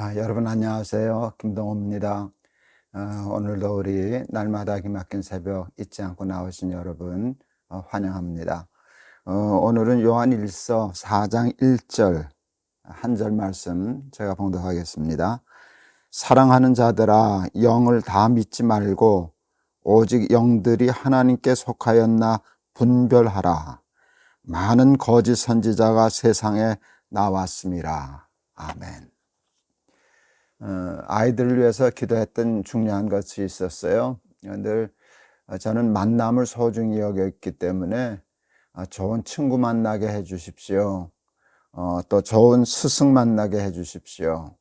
아, 여러분 안녕하세요. 김동호입니다. 어, 오늘도 우리 날마다 기막힌 새벽 잊지 않고 나오신 여러분 어, 환영합니다. 어, 오늘은 요한 1서 4장 1절 한 절 말씀 제가 봉독하겠습니다. 사랑하는 자들아 영을 다 믿지 말고 오직 영들이 하나님께 속하였나 분별하라. 많은 거짓 선지자가 세상에 나왔습니다. 아멘. 어, 아이들을 위해서 기도했던 중요한 것이 있었어요. 늘 저는 만남을 소중히 여겼기 때문에 어, 좋은 친구 만나게 해 주십시오. 어, 또 좋은 스승 만나게 해 주십시오.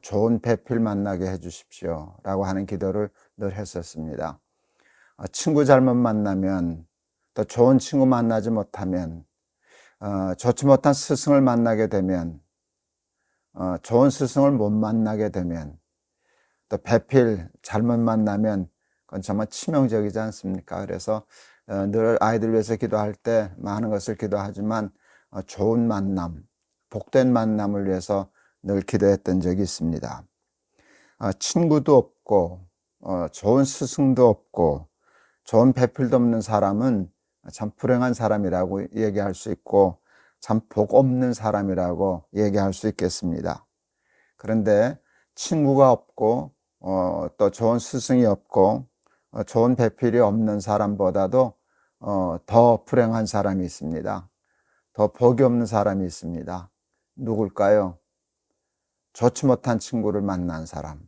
좋은 배필 만나게 해 주십시오. 라고 하는 기도를 늘 했었습니다. 친구 잘못 만나면 또 좋은 친구 만나지 못하면 좋지 못한 스승을 만나게 되면 어, 좋은 스승을 못 만나게 되면 또 배필 잘못 만나면 그건 정말 치명적이지 않습니까? 그래서 어, 늘 아이들 위해서 기도할 때 많은 것을 기도하지만 어, 좋은 만남, 복된 만남을 위해서 늘 기도했던 적이 있습니다. 어, 친구도 없고 어, 좋은 스승도 없고 좋은 배필도 없는 사람은 참 불행한 사람이라고 얘기할 수 있고 참 복 없는 사람이라고 얘기할 수 있겠습니다. 그런데 친구가 없고 어, 또 좋은 스승이 없고 어, 좋은 배필이 없는 사람보다도 어, 더 불행한 사람이 있습니다. 더 복이 없는 사람이 있습니다. 누굴까요? 좋지 못한 친구를 만난 사람,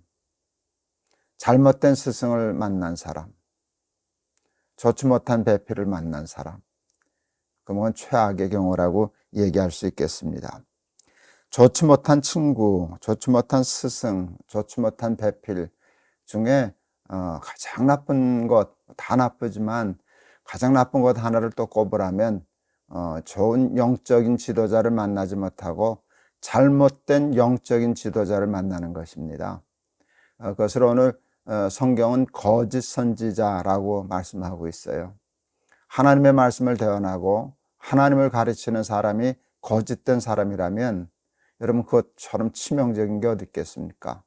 잘못된 스승을 만난 사람, 좋지 못한 배필을 만난 사람. 그건 최악의 경우라고 얘기할 수 있겠습니다. 좋지 못한 친구, 좋지 못한 스승, 좋지 못한 배필 중에 어, 가장 나쁜 것, 다 나쁘지만 가장 나쁜 것 하나를 또 꼽으라면 어, 좋은 영적인 지도자를 만나지 못하고 잘못된 영적인 지도자를 만나는 것입니다. 어, 그것을 오늘 어, 성경은 거짓 선지자라고 말씀하고 있어요. 하나님의 말씀을 대언하고 하나님을 가르치는 사람이 거짓된 사람이라면 여러분 그것처럼 치명적인 게 어디 있겠습니까?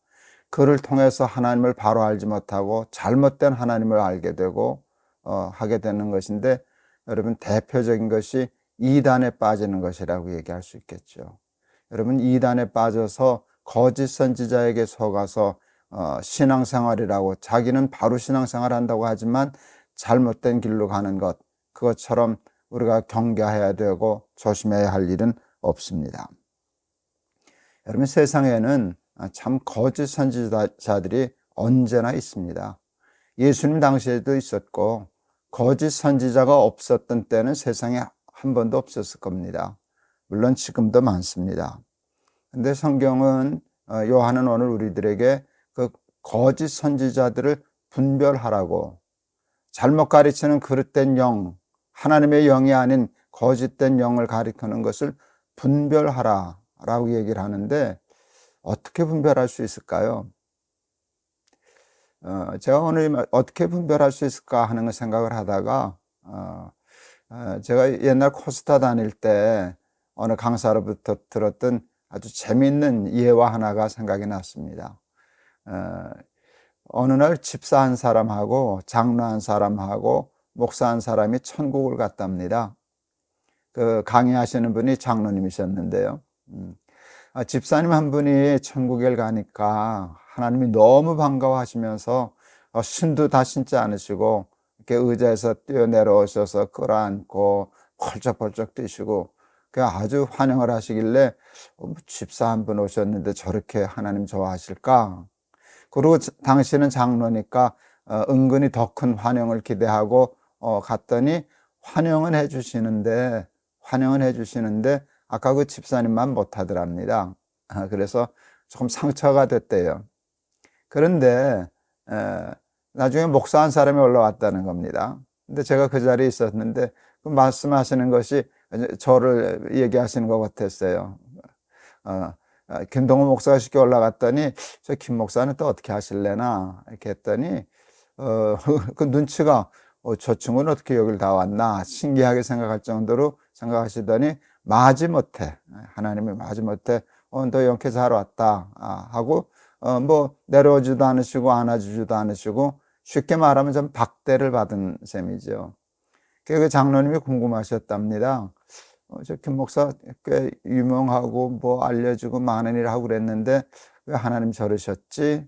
그를 통해서 하나님을 바로 알지 못하고 잘못된 하나님을 알게 되고 어, 하게 되는 것인데 여러분 대표적인 것이 이단에 빠지는 것이라고 얘기할 수 있겠죠. 여러분 이단에 빠져서 거짓 선지자에게 속아서 어, 신앙생활이라고 자기는 바로 신앙생활 한다고 하지만 잘못된 길로 가는 것 그것처럼 우리가 경계해야 되고 조심해야 할 일은 없습니다. 여러분 세상에는 참 거짓 선지자들이 언제나 있습니다. 예수님 당시에도 있었고 거짓 선지자가 없었던 때는 세상에 한 번도 없었을 겁니다. 물론 지금도 많습니다. 근데 성경은 어, 요한은 오늘 우리들에게 그 거짓 선지자들을 분별하라고 잘못 가르치는 그릇된 영, 하나님의 영이 아닌 거짓된 영을 가리키는 것을 분별하라 라고 얘기를 하는데 어떻게 분별할 수 있을까요? 어, 제가 오늘 어떻게 분별할 수 있을까 하는 생각을 하다가 어, 어, 제가 옛날 코스타 다닐 때 어느 강사로부터 들었던 아주 재미있는 예화 하나가 생각이 났습니다. 어, 어느 날 집사 한 사람하고 장로 한 사람하고 목사 한 사람이 천국을 갔답니다. 그 강의하시는 분이 장로님이셨는데요. 음. 아, 집사님 한 분이 천국에 가니까 하나님이 너무 반가워하시면서 어, 신도 다 신지 않으시고 이렇게 의자에서 뛰어내려오셔서 끌어안고 펄쩍펄쩍 뛰시고 그 아주 환영을 하시길래 어, 뭐 집사 한 분 오셨는데 저렇게 하나님 좋아하실까? 그리고 당신은 장로니까 어, 은근히 더 큰 환영을 기대하고 갔더니 환영은 해주시는데 환영은 해주시는데 아까 그 집사님만 못하더랍니다. 아, 그래서 조금 상처가 됐대요. 그런데 에, 나중에 목사 한 사람이 올라왔다는 겁니다. 근데 제가 그 자리에 있었는데 그 말씀하시는 것이 저를 얘기하시는 것 같았어요. 어, 어 김동호 목사가 쉽게 올라갔더니 저 김 목사는 또 어떻게 하실래나 이렇게 했더니 어, 그 눈치가 어, 저 친구는 어떻게 여길 다 왔나 신기하게 생각할 정도로 생각하시더니 마지못해 하나님이 마지못해 어, 너 영케 잘 왔다 아, 하고 어, 뭐 내려오지도 않으시고 안아주지도 않으시고 쉽게 말하면 좀 박대를 받은 셈이죠. 그 장로님이 궁금하셨답니다. 어, 저 김 목사 꽤 유명하고 뭐 알려지고 많은 일 하고 그랬는데 왜 하나님 저러셨지?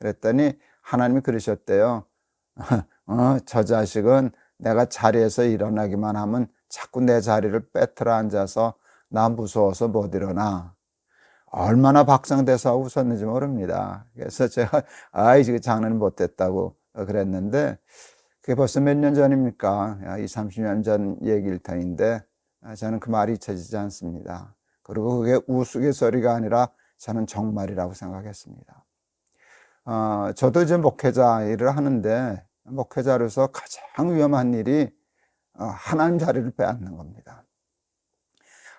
그랬더니 하나님이 그러셨대요. 어, 저 자식은 내가 자리에서 일어나기만 하면 자꾸 내 자리를 빼틀어 앉아서 나 무서워서 못 일어나. 얼마나 박상대서 웃었는지 모릅니다. 그래서 제가 아이 지금 장난이 못됐다고 그랬는데 그게 벌써 몇 년 전입니까? 이 30년 전 얘기일 터인데 저는 그 말이 잊혀지지 않습니다. 그리고 그게 우스갯소리가 아니라 저는 정말이라고 생각했습니다. 어, 저도 이제 목회자 일을 하는데 목회자로서 가장 위험한 일이 어, 하나님 자리를 빼앗는 겁니다.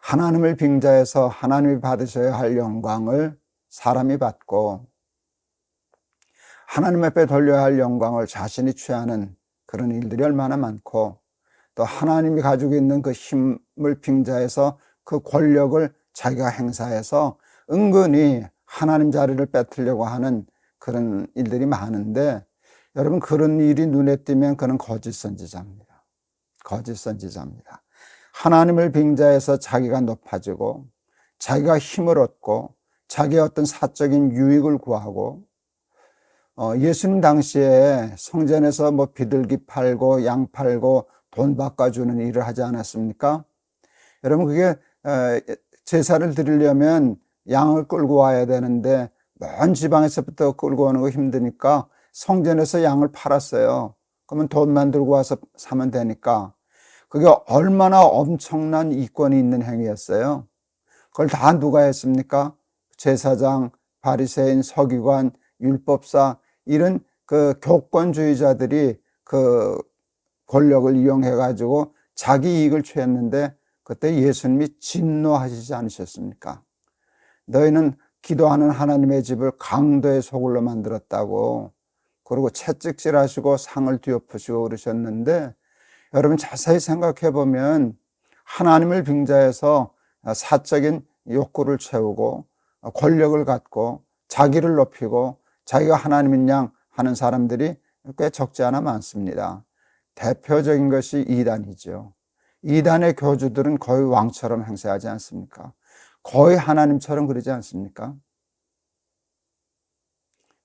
하나님을 빙자해서 하나님이 받으셔야 할 영광을 사람이 받고 하나님 앞에 돌려야 할 영광을 자신이 취하는 그런 일들이 얼마나 많고 또 하나님이 가지고 있는 그 힘을 빙자해서 그 권력을 자기가 행사해서 은근히 하나님 자리를 뺏으려고 하는 그런 일들이 많은데 여러분 그런 일이 눈에 띄면 그는 거짓 선지자입니다. 거짓 선지자입니다. 하나님을 빙자해서 자기가 높아지고 자기가 힘을 얻고 자기의 어떤 사적인 유익을 구하고 어, 예수님 당시에 성전에서 뭐 비둘기 팔고 양 팔고 돈 바꿔주는 일을 하지 않았습니까? 여러분 그게 어, 제사를 드리려면 양을 끌고 와야 되는데 먼 지방에서부터 끌고 오는 거 힘드니까 성전에서 양을 팔았어요. 그러면 돈만 들고 와서 사면 되니까 그게 얼마나 엄청난 이권이 있는 행위였어요. 그걸 다 누가 했습니까? 제사장, 바리새인, 서기관, 율법사 이런 그 교권주의자들이 그 권력을 이용해 가지고 자기 이익을 취했는데 그때 예수님이 진노하시지 않으셨습니까? 너희는 기도하는 하나님의 집을 강도의 소굴로 만들었다고 그리고 채찍질 하시고 상을 뒤엎으시고 그러셨는데 여러분 자세히 생각해 보면 하나님을 빙자해서 사적인 욕구를 채우고 권력을 갖고 자기를 높이고 자기가 하나님인 양 하는 사람들이 꽤 적지 않아 많습니다. 대표적인 것이 이단이죠. 이단의 교주들은 거의 왕처럼 행세하지 않습니까? 거의 하나님처럼 그러지 않습니까?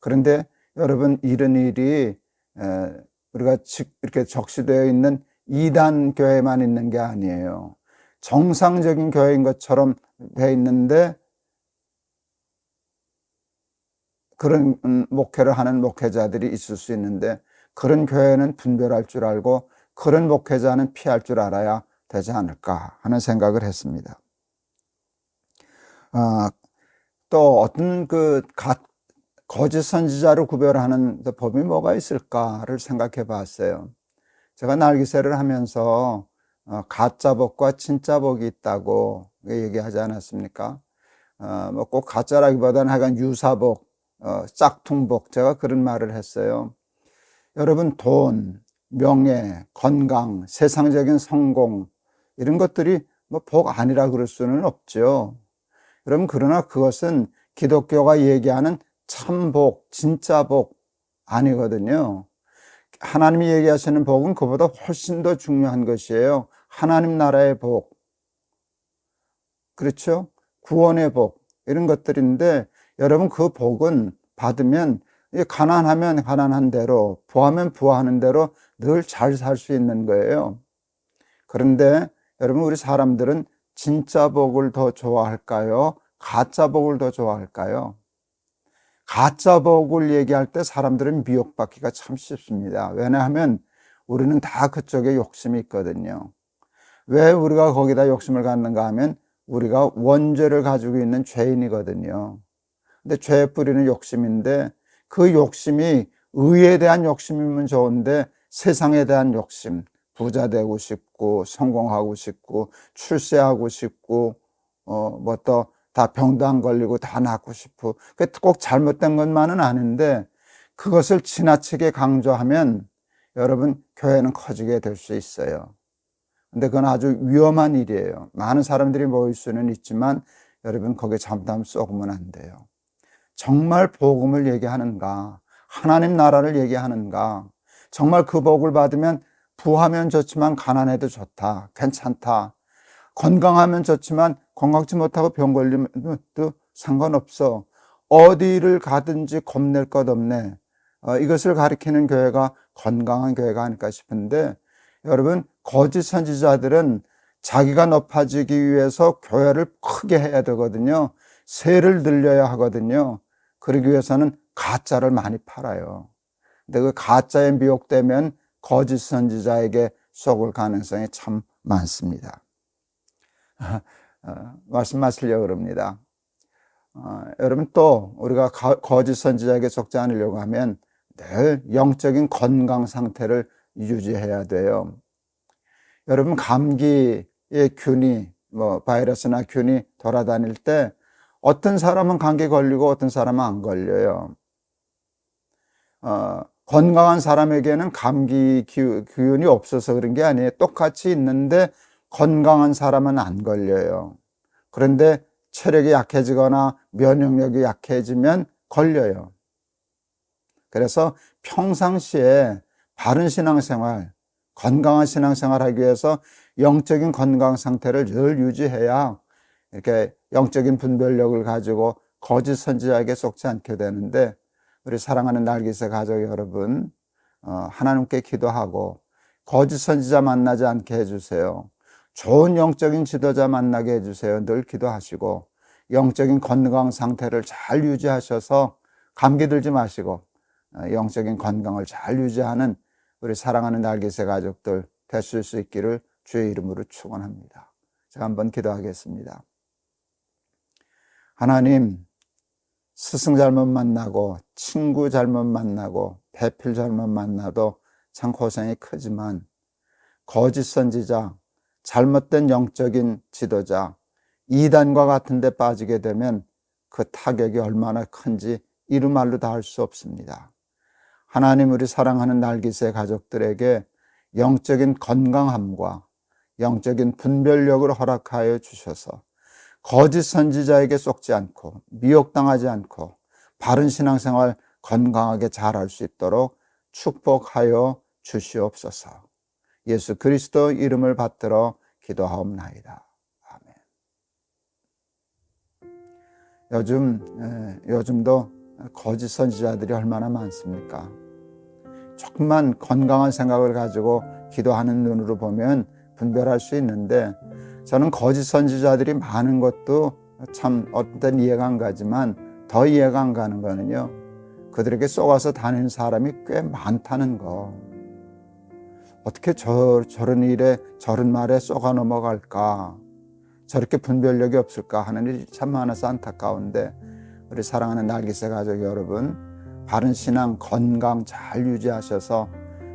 그런데 여러분 이런 일이 우리가 이렇게 적시되어 있는 이단 교회만 있는 게 아니에요. 정상적인 교회인 것처럼 돼 있는데 그런 음, 목회를 하는 목회자들이 있을 수 있는데 그런 교회는 분별할 줄 알고 그런 목회자는 피할 줄 알아야 되지 않을까 하는 생각을 했습니다. 아, 또 어떤 그 가, 거짓 선지자를 구별하는 법이 뭐가 있을까를 생각해 봤어요. 제가 날기세를 하면서 어, 가짜 복과 진짜 복이 있다고 얘기하지 않았습니까? 어, 뭐꼭 가짜라기보다는 하여간 유사복, 어, 짝퉁복 제가 그런 말을 했어요. 여러분 돈, 명예, 건강, 세상적인 성공 이런 것들이 뭐 복 아니라 그럴 수는 없죠. 여러분 그러나 그것은 기독교가 얘기하는 참복, 진짜 복 아니거든요. 하나님이 얘기하시는 복은 그보다 훨씬 더 중요한 것이에요. 하나님 나라의 복. 그렇죠? 구원의 복. 이런 것들인데 여러분 그 복은 받으면 가난하면 가난한 대로, 부하면 부하는 대로 늘 잘 살 수 있는 거예요. 그런데 여러분 우리 사람들은 진짜 복을 더 좋아할까요? 가짜 복을 더 좋아할까요? 가짜 복을 얘기할 때 사람들은 미혹받기가 참 쉽습니다. 왜냐하면 우리는 다 그쪽에 욕심이 있거든요. 왜 우리가 거기다 욕심을 갖는가 하면 우리가 원죄를 가지고 있는 죄인이거든요. 근데 죄의 뿌리는 욕심인데 그 욕심이 의에 대한 욕심이면 좋은데 세상에 대한 욕심, 부자 되고 싶고 성공하고 싶고 출세하고 싶고 어뭐또 다 병도 안 걸리고 다 낫고 싶어. 꼭 잘못된 것만은 아닌데 그것을 지나치게 강조하면 여러분 교회는 커지게 될 수 있어요. 근데 그건 아주 위험한 일이에요. 많은 사람들이 모일 수는 있지만 여러분 거기에 잠담 쏘으면 안 돼요. 정말 복음을 얘기하는가? 하나님 나라를 얘기하는가? 정말 그 복을 받으면 부하면 좋지만 가난해도 좋다. 괜찮다. 건강하면 좋지만 건강치 못하고 병 걸리면 또 상관없어. 어디를 가든지 겁낼 것 없네. 어, 이것을 가리키는 교회가 건강한 교회가 아닐까 싶은데 여러분 거짓 선지자들은 자기가 높아지기 위해서 교회를 크게 해야 되거든요. 세를 늘려야 하거든요. 그러기 위해서는 가짜를 많이 팔아요. 근데 그 가짜에 미혹되면 거짓 선지자에게 속을 가능성이 참 많습니다. 어, 말씀하시려고 그럽니다. 어, 여러분 또 우리가 가, 거짓 선지자에게 속지 않으려고 하면 늘 영적인 건강 상태를 유지해야 돼요. 여러분 감기의 균이 뭐 바이러스나 균이 돌아다닐 때 어떤 사람은 감기 걸리고 어떤 사람은 안 걸려요. 어, 건강한 사람에게는 감기 기운이 없어서 그런 게 아니에요. 똑같이 있는데 건강한 사람은 안 걸려요. 그런데 체력이 약해지거나 면역력이 약해지면 걸려요. 그래서 평상시에 바른 신앙생활, 건강한 신앙생활 하기 위해서 영적인 건강 상태를 늘 유지해야 이렇게 영적인 분별력을 가지고 거짓 선지자에게 속지 않게 되는데 우리 사랑하는 날기세 가족 여러분 어, 하나님께 기도하고 거짓 선지자 만나지 않게 해주세요. 좋은 영적인 지도자 만나게 해주세요. 늘 기도하시고 영적인 건강 상태를 잘 유지하셔서 감기 들지 마시고 어, 영적인 건강을 잘 유지하는 우리 사랑하는 날개새 가족들 되실 수 있기를 주의 이름으로 축원합니다. 제가 한번 기도하겠습니다. 하나님 스승 잘못 만나고 친구 잘못 만나고 배필 잘못 만나도 참 고생이 크지만 거짓 선지자 잘못된 영적인 지도자 이단과 같은 데 빠지게 되면 그 타격이 얼마나 큰지 이루 말로 다 할 수 없습니다. 하나님 우리 사랑하는 날기새 가족들에게 영적인 건강함과 영적인 분별력을 허락하여 주셔서 거짓 선지자에게 속지 않고 미혹당하지 않고 바른 신앙생활 건강하게 잘할 수 있도록 축복하여 주시옵소서. 예수 그리스도 이름을 받들어 기도하옵나이다. 아멘. 요즘 요즘도 거짓 선지자들이 얼마나 많습니까? 조금만 건강한 생각을 가지고 기도하는 눈으로 보면 분별할 수 있는데 저는 거짓 선지자들이 많은 것도 참 어떤 이해가 안 가지만 더 이해가 안 가는 거는요. 그들에게 쏘아서 다니는 사람이 꽤 많다는 거. 어떻게 저, 저런 일에 저런 말에 쏘가 넘어갈까? 저렇게 분별력이 없을까 하는 일이 참 많아서 안타까운데 우리 사랑하는 날기새 가족 여러분 바른 신앙 건강 잘 유지하셔서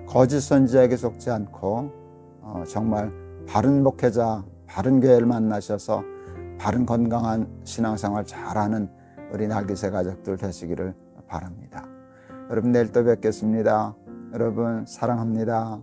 거짓 선지자에게 속지 않고 어, 정말 바른 목회자 바른 교회를 만나셔서 바른 건강한 신앙생활 잘하는 우리 날기새 가족들 되시기를 바랍니다. 여러분 내일 또 뵙겠습니다. 여러분 사랑합니다.